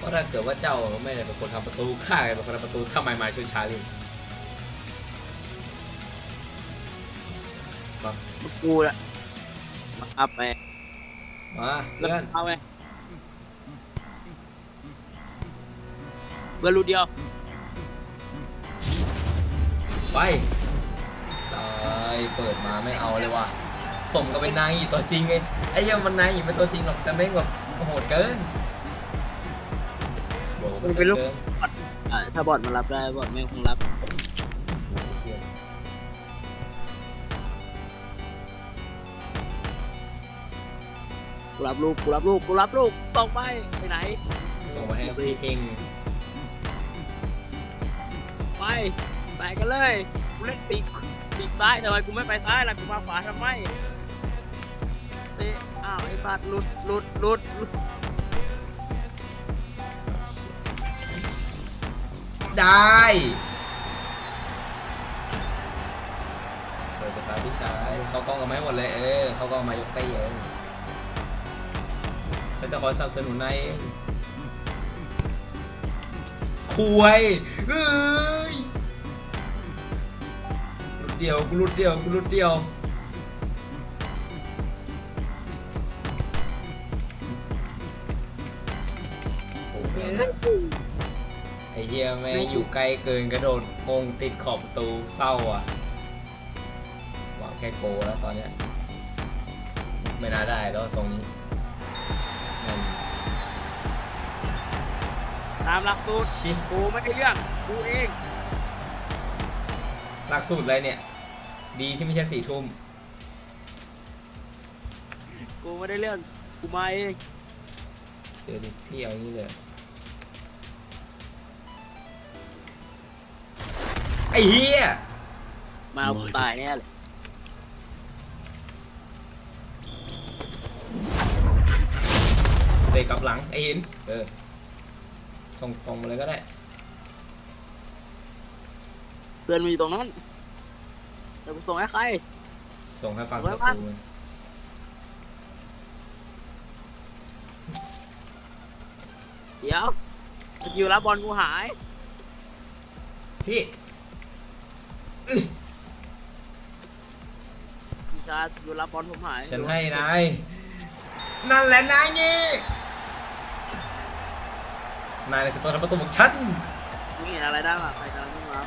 เพราะถ้าเกิดว่าเจ้าไม่ได้เป็นคนทำประตูข้าเป็นคนทำประตูทำไมมาช่วยชาลีมากูละมาอัพไปมาแล้วเพื่อนเอาไปเบอร์รูเดียว ไปตายเปิดมาไม่เอาเลยว่ะสมกับเป็นนายอีตัวจริงไงไอ้เหี้ยังมันนายอีเป็นตัวจริงหรอกแต่แม่งแบบโหดเกิน โหดเกินอ่าถ้าบอดมารับได้บอดไม่คงรับเหี้ยกูรับลูกกูรับลูกกูรับลูกต้องไปไปไหน ส่งมาให้พี่เท่งไปไปกันเลยกูเล่นปีกปีกซ้ายทำไมกูไม่ไปซ้ายล่ะกูมาขวาทำไมเตะอ้าวไอ้สัตว์หลุดหลุดหลุดหลุด ได้เปิดไฟฟ้าพี่ชายเข้ากล้องกันไหมาให้หมดเลยเออเข้ากล้องมายกตีเองฉันจะคอยสนับสนุนนายเองคุยเอ้ยรุดเดียวกูรุดเดียวกูรุดเดียวโอ้โหไอ้เหี้ยแม่งอยู่ใกล้เกินกระโดดโปงติดขอบประตูเศร้าอะหวังแค่โกแล้วตอนเนี้ยไม่น่าได้แล้วทรงนี้นั่นตามหลักสูตรชิกูไม่ได้เรื่องกูเองหลักสูตรอะไรเนี่ย ดีที่ไม่ใช่สี่ทุ่มกูไม่ได้เรื่องกูมาเองเดี๋ยวดิพี่เอาอย่างนี้เลย ไอ้เหี้ยมากูตายแน่เลยเตะกลับหลังไอ้หินเออส่งตรงมาเลยก็ได้เพื่อนมันอยู่ตรงนั้นเดี๋ยวกูส่งให้ใคร ส่งให้ฟังไว้ประวะตูมันเดี๋ยวสกิลรับบอลกูหายพี่ พี่ชายสกิลรับบอลผมหายฉันให้นายนั่นแหละนายนี่นายคือตัวทำประตูของฉันมึงเห็นอะไรได้ป่ะใครกำลังวิ่งมา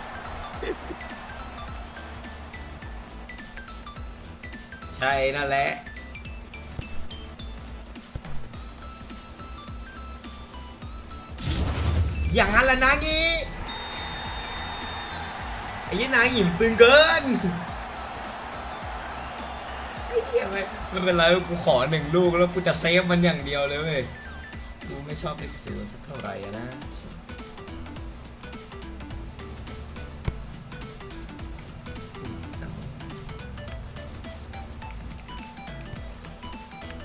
ใช่นั่นแหละอย่างนั้นแหละนายงี้ไอ้ยี่นายหยิมตึงเกิน ไม่ไม่เป็นไรกูขอหนึ่งลูกแล้วกูจะเซฟมันอย่างเดียวเลยเว้ยกูไม่ชอบเลขศูนย์สักเท่าไหร่อะนะ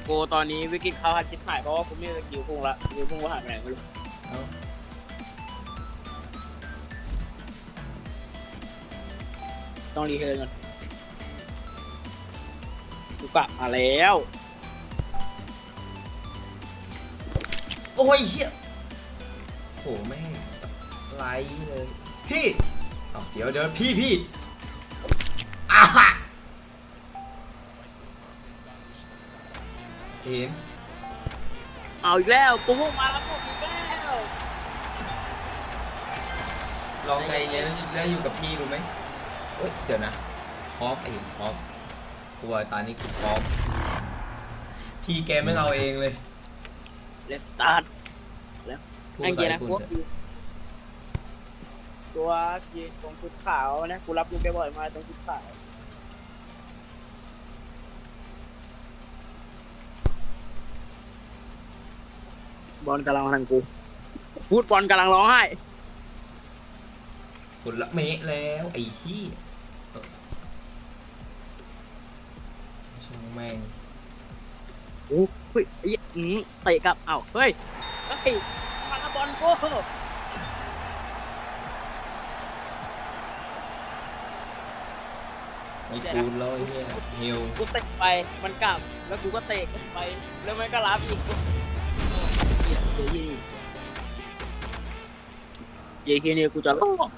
กูตอนนี้วิกฤตเขาหัดจิตหายเพราะว่ากูไม่มีสกิลพุ่งละสกิลพุ่งกูหายไปไหนไม่รู้เอ้าต้องรีเทิร์นก่อน กูกลับมาแล้วโอ้ยเฮียโหแม่งสไลด์เลย พี่เอาเดี๋ยวเดี๋ยวพี่พี่อ่าฮะเห็นเอาอีกแล้วกูพุ่งมาแล้วพุ่งอีกแล้วลองใจเย็นแล้วอยู่กับพี่ดูไหมเอ้ยเดี๋ยวนะพร้อมไอ้เห็นพร้อม กลัวตอนนี้กูพร้อมพี่แกไม่เอาเองเลย เลฟสตาร์ทพูดไอ้ใส่เกียนะคุกูณตัวยีตรงชุดขาวนะกูรับลูกแกบ่อยมาตรงชุดขาวบอลกำลังมาทางกู ฟุตบอลกำลังร้องไห้ คุณละเมะแล้ว ไอ้ขี้ แม่งโอ้เฮ้ยไอ้เหี้ยอืมเตะกลับเอ้าเฮ้ยเฮ้ยมาบอลกูไม่กูนแล้วไอ้เหี้ยฮิวกูเตะไปมันกลับแล้วกูก็เตะกลับไป แล้วมันก็รับอีกเหี้ยเดี๋ยวยิงเจเคเนี่ยกูจะรอด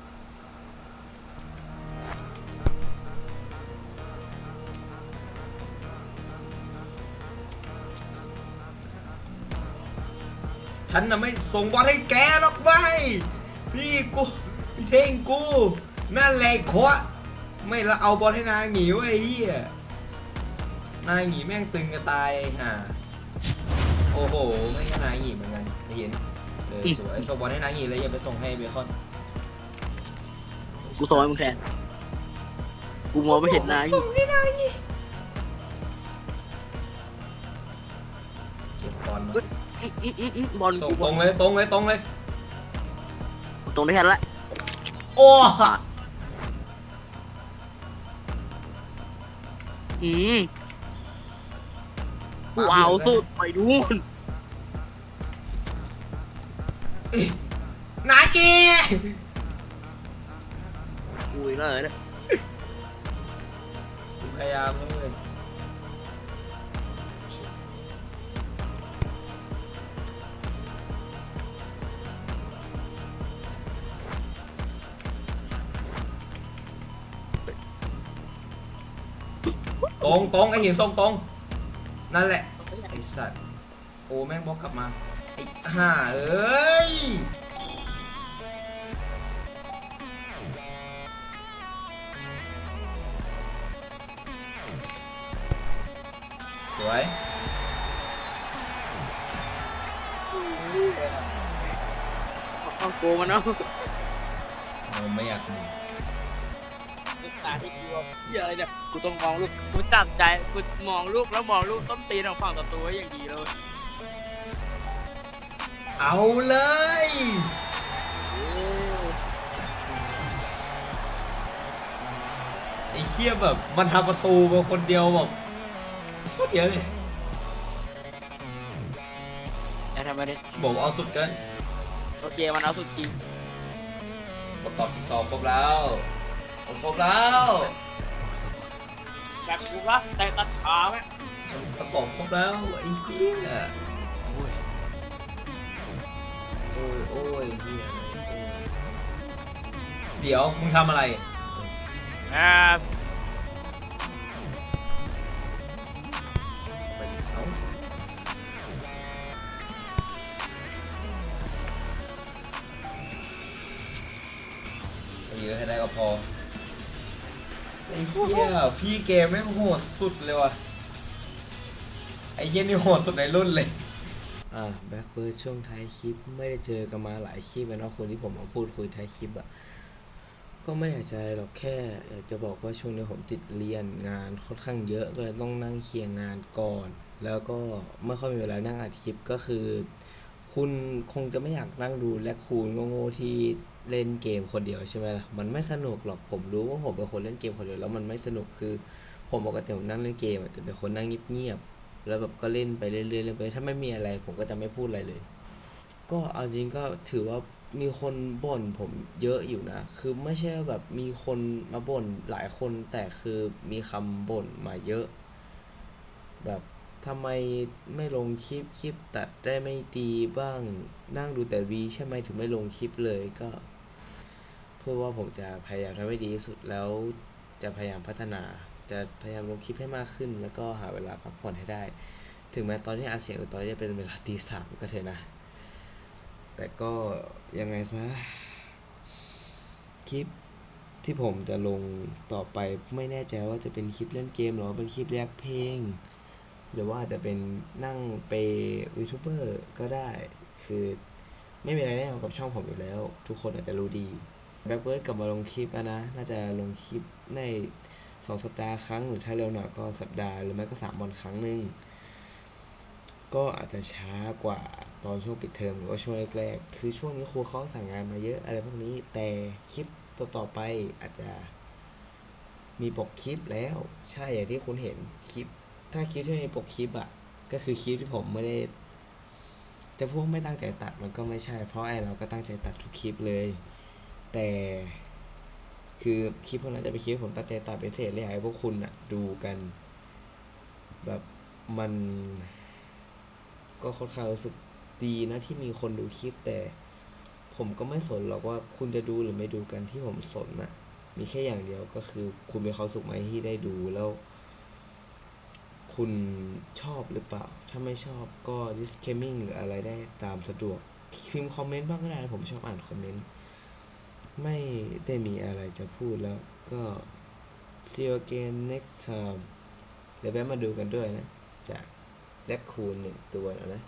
ฉันน่ะไม่ส่งบอลให้แกหรอกไม่พี่กูพี่เท่งกู นั่นแหละโคะไม่ละเอาบอลให้นางหนีไว้ไอ้เหี้ยนายหนีแม่งตึงจะตายไอ้ห่าโอ้โหไม่ใช่นายหนีเหมือนกันไอ้เห็นเออสวยส่งบอลให้นายหนีเลยอย่าไปส่งให้เบคอนกูส่งให้มึงแทนกูมองไม่เห็นนายส่งให้นายหนีเก็บบอลมาอื้ออื้ออื้ออื้อ บอลส่งกูตรงเลยตรงเลยตรงเลย ตรงได้แค่นั้นแหละโอ้อืมกูเอาสุดไปดูนนายกีกูอีกแล้วเหรอเนี่ยพยายามเลย ตรงตรงไอหินทรงตรงนั่นแหละไอสัตว์โอ้แม่งบล็อกกลับมาไอ้ห่าเอ้ยสวยเอาโกมันเนาะเออไม่อยากหนีลูก ตาที่กูเอาเหี้ยอะไรเนี่ย กูต้องมองลูก กูจับใจ กูมองลูกแล้วมองลูกต้นตีนของฝั่งศัตรูไว้อย่างดีเลยเอาเลย ไอ้เคียแบบมันทำประตูมาคนเดียวแบบโคตรเยอะเลยแต่ทำไมเนี่ยบอกว่าเอาสุดเกินโอเคมันเอาสุดจริงประกอบสองครบแล้ว ครบแล้วแบบกูว่าแต่ตัดขาไหมประกอบครบแล้วไอ้เหี้ยโอ้ยโอ้ยโอ้ยเหี้ยโอ้ยเดี๋ยวมึงทำอะไร อ่าไปเอาไปเยอะให้ได้ก็พอ ไอ้เหี้ยพี่เกมไม่งโหดสุดเลยว่ะไอ้เหี้ยนี่โหดสุดในรุ่นเลย อ่าแบ็คเบิร์ดช่วงท้ายคลิปไม่ได้เจอกันมาหลายคลิปแล้วเนาะคนที่ผมมาพูดคุยท้ายคลิปอะก็ไม่อยากจะอะไรหรอกแค่อยากจะบอกว่าช่วงนี้ผมติดเรียนงานค่อนข้างเยอะก็เลยต้องนั่งเคลียร์งานก่อน แล้วก็ไม่ค่อยมีเวลานั่งอัดคลิปก็คือ คุณคงจะไม่อยากนั่งดูและคูณโง่ๆที่ เล่นเกมคนเดียวใช่ไหมล่ะ มันไม่สนุกหรอก ผมรู้ว่าผมเป็นคนเล่นเกมคนเดียวแล้วมันไม่สนุกคือ ผมปกติผมนั่งเล่นเกมแต่เป็นคนนั่งเงียบๆ แล้วแบบก็เล่นไปเรื่อยๆเล่นไป ถ้าไม่มีอะไรผมก็จะไม่พูดอะไรเลย ก็เอาจริงก็ถือว่ามีคนบ่นผมเยอะอยู่นะ คือไม่ใช่แบบมีคนมาบ่นหลายคนแต่คือมีคำบ่นมาเยอะ แบบทำไมไม่ลงคลิปคลิปตัดได้ไม่ดีบ้างนั่งดูแต่วีใช่ไหมถึงไม่ลงคลิปเลยก็ เพื่อว่าผมจะพยายามทำให้ดีที่สุดแล้วจะพยายามพัฒนา จะพยายามลงคลิปให้มากขึ้น แล้วก็หาเวลาพักผ่อนให้ได้ ถึงแม้ตอนที่อาเสียงหรือตอนนี้จะเป็นเวลาตีสามก็เถอะนะ แต่ก็ยังไงซะคลิปที่ผมจะลงต่อไปไม่แน่ใจว่าจะเป็นคลิปเล่นเกมหรือว่าเป็นคลิปแยกเพลง หรือว่าอาจจะเป็นนั่งไปยูทูบเบอร์ก็ได้ คือไม่มีอะไรแน่นอนกับช่องผมอยู่แล้ว ทุกคนอาจจะรู้ดี แบ็คเบิร์ดกลับมาลงคลิปแล้วนะ น่าจะลงคลิปในสองสัปดาห์ครั้งหรือถ้าเร็วหน่อยก็สัปดาห์หรือไม่ก็สามวันครั้งหนึ่งก็อาจจะช้ากว่าตอนช่วงปิดเทอมหรือว่าช่วงแรกๆคือช่วงนี้ครูเขาสั่งงานมาเยอะอะไรพวกนี้ แต่คลิปต่อๆไปอาจจะมีปกคลิปแล้ว ใช่อย่างที่คุณเห็นคลิป ถ้าคลิปที่มีปกคลิปอะก็คือคลิปที่ผมไม่ได้จะพวกไม่ตั้งใจตัดมันก็ไม่ใช่ เพราะไอเราก็ตั้งใจตัดทุกคลิปเลย แต่คือคลิปพวกนั้นจะเป็นคลิปผมตั้งใจตัดเป็นเศษเลยให้พวกคุณอะดูกัน แบบมันก็ค่อนข้างรู้สึกดีนะที่มีคนดูคลิปแต่ ผมก็ไม่สนหรอกว่าคุณจะดูหรือไม่ดูกันที่ผมสนนะมีแค่อย่างเดียวก็คือ คุณมีความสุขไหมที่ได้ดูแล้ว คุณชอบหรือเปล่า ถ้าไม่ชอบก็ disclaiming หรืออะไรได้ตามสะดวกพิมพ์คอมเมนต์บ้างก็ได้นะผมชอบอ่านคอมเมนต์ ไม่ได้มีอะไรจะพูดแล้วก็ see you again next time เดี๋ยวแวะมาดูกันด้วยนะ จากแลคคูนหนึ่งตัวแล้วนะ